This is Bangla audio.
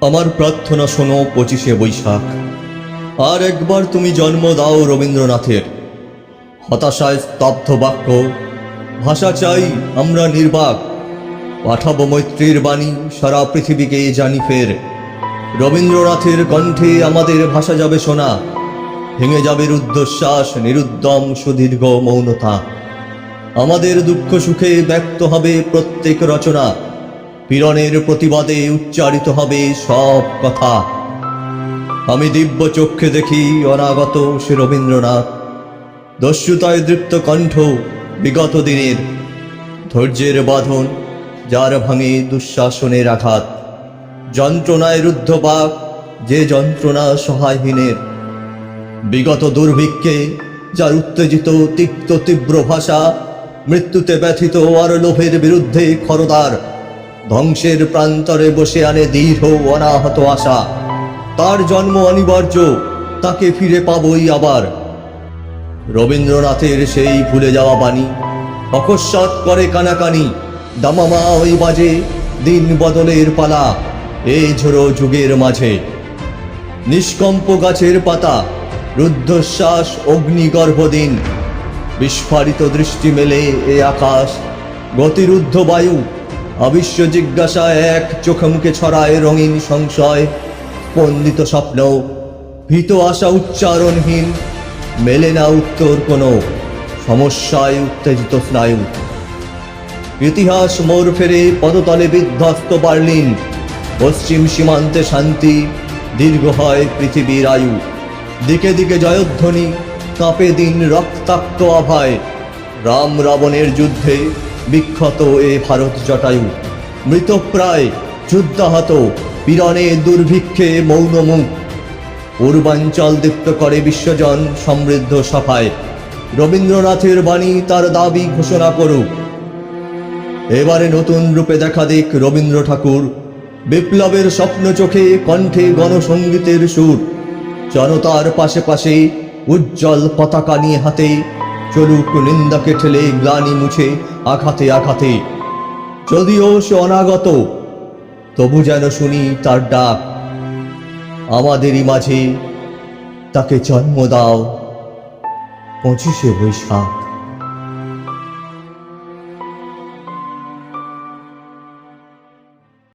আমার প্রার্থনা শোনো পঁচিশে বৈশাখ। আর একবার তুমি জন্ম দাও রবীন্দ্রনাথের। হতাশায় স্তব্ধ বাক্য, ভাষা চাই আমরা নির্বাক। পাঠাবো মৈত্রীর বাণী, সারা পৃথিবীকে জানি ফের। রবীন্দ্রনাথের কণ্ঠে আমাদের ভাষা যাবে শোনা। ভেঙে যাবে রুদ্ধশ্বাস, নিরুদ্যম সুদীর্ঘ মৌনতা। আমাদের দুঃখ সুখে ব্যক্ত হবে প্রত্যেক রচনা। পীড়নের প্রতিবাদে উচ্চারিত হবে সব কথা। আমি দিব্য চক্ষে দেখি অনাগত সে রবীন্দ্রনাথ। দস্যুতায় দৃপ্ত কণ্ঠ বিগত দিনের। ধৈর্যের বাঁধন যার ভাঙে দুঃশাসনের আঘাত। যন্ত্রণায় রুদ্ধ পাক যে যন্ত্রণা সহায়হীনের। বিগত দুর্ভিক্ষে যার উত্তেজিত তিক্ত তীব্র ভাষা, মৃত্যুতে ব্যথিত আর লোভের বিরুদ্ধে খরদার। ধ্বংসের প্রান্তরে বসে আনে দৃঢ় অনাহত আশা। তার জন্ম অনিবার্য, তাকে ফিরে পাবই আবার। রবীন্দ্রনাথের সেই ভুলে যাওয়া বাণী, অকস্মাৎ করে কানাকানি, দামামা ওই বাজে দিন বদলের পালা এই ঝোড়ো যুগের মাঝে। নিষ্কম্প গাছের পাতা, রুদ্ধশ্বাস অগ্নিগর্ভদিন বিস্ফারিত দৃষ্টি মেলে এ আকাশ, গতিরুদ্ধ বায়ু অবিশ্ব জিজ্ঞাসা এক চোখে মুখে ছড়ায় রঙিন সংশয় স্পন্দিত স্বপ্ন ভীত আশা উচ্চারণহীন, মেলে না উত্তর কোনো সমস্যায় উত্তেজিত স্নায়ু। ইতিহাস মোর ফেরে পদতলে বিধ্বস্ত বার্লিন, পশ্চিম সীমান্তে শান্তি, দীর্ঘ হয় পৃথিবীর আয়ু। দিকে দিকে জয়ধ্বনি কাঁপে দিন রক্তাক্ত আভায়, রাম রাবণের যুদ্ধে বিক্ষত এ ভারত জটায়ু। মৃতপ্রায় যুদ্ধাহত পীড়নে দুর্ভিক্ষে মৌন মুখ। পূর্বাঞ্চল দীপ্ত করে বিশ্বজন সমৃদ্ধ সভায়। রবীন্দ্রনাথের বাণী তার দাবি ঘোষণা করুক। এবারে নতুন রূপে দেখা দিক রবীন্দ্র ঠাকুর। বিপ্লবের স্বপ্ন চোখে কণ্ঠে গণসঙ্গীতের সুর। জনতার পাশে পাশে উজ্জ্বল পতাকা নিয়ে হাতে চলুক নিন্দাকে ঠেলে গ্লানি মুছে আঘাতে আঘাতে। যদিও সে অনাগত, তবু যেন শুনি তার ডাক। আমাদেরই মাঝে তাকে জন্ম দাও। পঁচিশে বৈশাখ।